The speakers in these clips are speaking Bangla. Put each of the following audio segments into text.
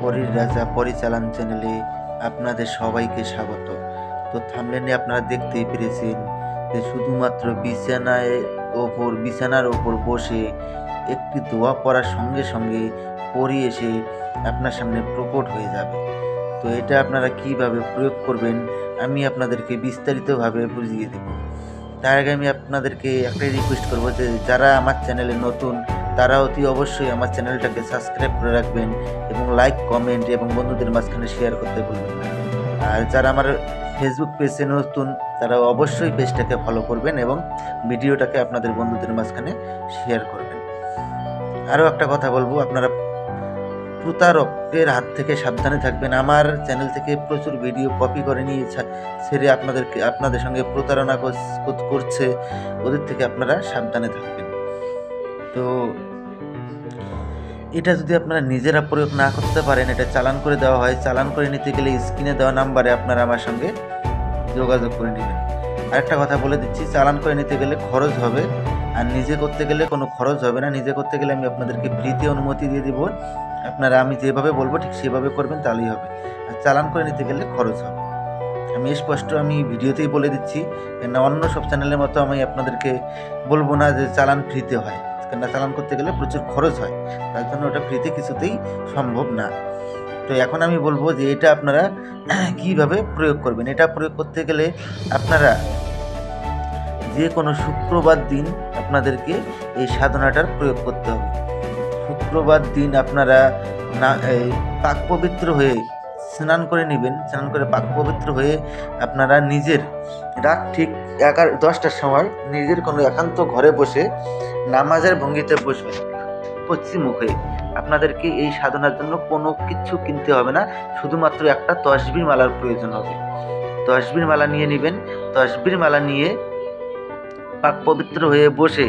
পরীর রাজা, পরিচালন চ্যানেলে আপনাদের সবাইকে স্বাগত। তো থামলেনে আপনারা দেখতেই পেরেছেন যে শুধুমাত্র বিছানায় ওপর, বিছানার ওপর বসে একটি দোয়া পড়ার সঙ্গে সঙ্গে পরি এসে আপনার সামনে প্রকট হয়ে যাবে। তো এটা আপনারা কীভাবে প্রয়োগ করবেন, আমি আপনাদেরকে বিস্তারিতভাবে বুঝিয়ে দেব। তার আগে আমি আপনাদেরকে একটাই রিকোয়েস্ট করব যে যারা আমার চ্যানেলে নতুন তারা অতি অবশ্যই আমার চ্যানেলটাকে সাবস্ক্রাইব করে রাখবেন এবং লাইক কমেন্ট এবং বন্ধুদের মাঝখানে শেয়ার করতে ভুলবেন না। আর যারা আমার ফেসবুক পেজে নতুন, তারা অবশ্যই পেজটাকে ফলো করবেন এবং ভিডিওটাকে আপনাদের বন্ধুদের মাঝখানে শেয়ার করবেন। আরও একটা কথা বলব, আপনারা প্রতারকের হাত থেকে সাবধানে থাকবেন। আমার চ্যানেল থেকে প্রচুর ভিডিও কপি করে নিয়ে ছেড়ে আপনাদেরকে, আপনাদের সঙ্গে প্রতারণা করছে, ওদের থেকে আপনারা সাবধানে থাকবেন। তো এটা যদি আপনারা নিজেরা প্রয়োগ না করতে পারেন, এটা চালান করে দেওয়া হয়। চালান করে নিতে গেলে স্ক্রিনে দেওয়া নাম্বারে আপনারা আমার সঙ্গে যোগাযোগ করে নেবেন। আরেকটা কথা বলে দিচ্ছি, চালান করে নিতে গেলে খরচ হবে। আর নিজে করতে গেলে কোনো খরচ হবে না। নিজে করতে গেলে আমি আপনাদেরকে ফ্রিতে অনুমতি দিয়ে দেবো। আপনারা আমি যেভাবে বলব ঠিক সেভাবে করবেন, তাহলেই হবে। আর চালান করে নিতে গেলে খরচ হবে। আমি স্পষ্ট আমি ভিডিওতেই বলে দিচ্ছি, কেননা অন্য সব চ্যানেলের মতো আমি আপনাদেরকে বলব না যে চালান ফ্রিতে হয়। কেননা চালান করতে গেলে প্রচুর খরচ হয়। তার জন্য ওটা ফ্রিতে কিছুতেই সম্ভব না। তো এখন আমি বলব যে এটা আপনারা কীভাবে প্রয়োগ করবেন? এটা প্রয়োগ করতে গেলে আপনারা যে কোনো শুক্রবার দিন আপনাদেরকে এই সাধনাটার প্রয়োগ করতে হবে। শুক্রবার দিন আপনারা না পাক পবিত্র হয়ে স্নান করে নেবেন, স্নান করে পাক পবিত্র হয়ে আপনারা নিজের রাত ঠিক এগারো দশটার সময় নিজের কোনো একান্ত ঘরে বসে নামাজের ভঙ্গিতে বসবেন। পশ্চিম মুখে আপনাদেরকে এই সাধনার জন্য কোনো কিছু কিনতে হবে না, শুধুমাত্র একটা তসবির মালার প্রয়োজন হবে। তসবির মালা নিয়ে নেবেন, তসবির মালা নিয়ে পাক পবিত্র হয়ে বসে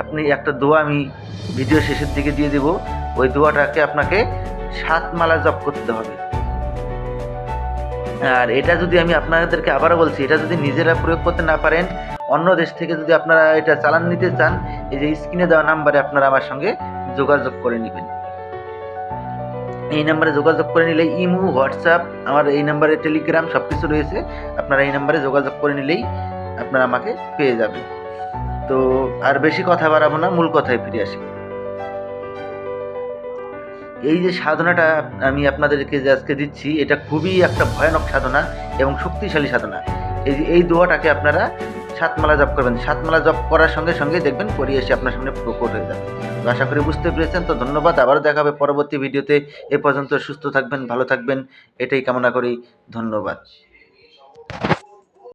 আপনি একটা দোয়া আমি ভিডিও শেষের দিকে দিয়ে দেব। ওই দোয়াটাকে আপনাকে সাত মালা জপ করতে হবে। আর এটা যদি আমি আপনাদেরকে আবারও বলছি, এটা যদি নিজেরা প্রয়োগ করতে না পারেন, অন্য দেশ থেকে যদি আপনারা এটা চালান নিতে চান, এই যে স্ক্রিনে দেওয়া নাম্বারে আপনারা আমার সঙ্গে যোগাযোগ করে নেবেন। এই নাম্বারে যোগাযোগ করে নিলে ইমো, হোয়াটসঅ্যাপ, আমার এই নাম্বারে টেলিগ্রাম সব কিছু রয়েছে, আপনারা এই নাম্বারে যোগাযোগ করে নিলেই আপনারা আমাকে পেয়ে যাবেন। তো আর বেশি কথা বাড়াবো না, মূল কথায় ফিরে আসি। এই যে সাধনাটা আমি আপনাদেরকে যে আজকে দিচ্ছি, এটা খুবই একটা ভয়ানক সাধনা এবং শক্তিশালী সাধনা। এই যে, এই দোয়াটাকে আপনারা সাতমালা জপ করবেন। সাতমালা জপ করার সঙ্গে সঙ্গে দেখবেন পরি এসে আপনার সামনে প্রকট হয়ে যাবে। তো আশা করি বুঝতে পেরেছেন। তো ধন্যবাদ। আবারও দেখা হবে পরবর্তী ভিডিওতে। এ পর্যন্ত সুস্থ থাকবেন, ভালো থাকবেন। এটাই কামনা করি। ধন্যবাদ।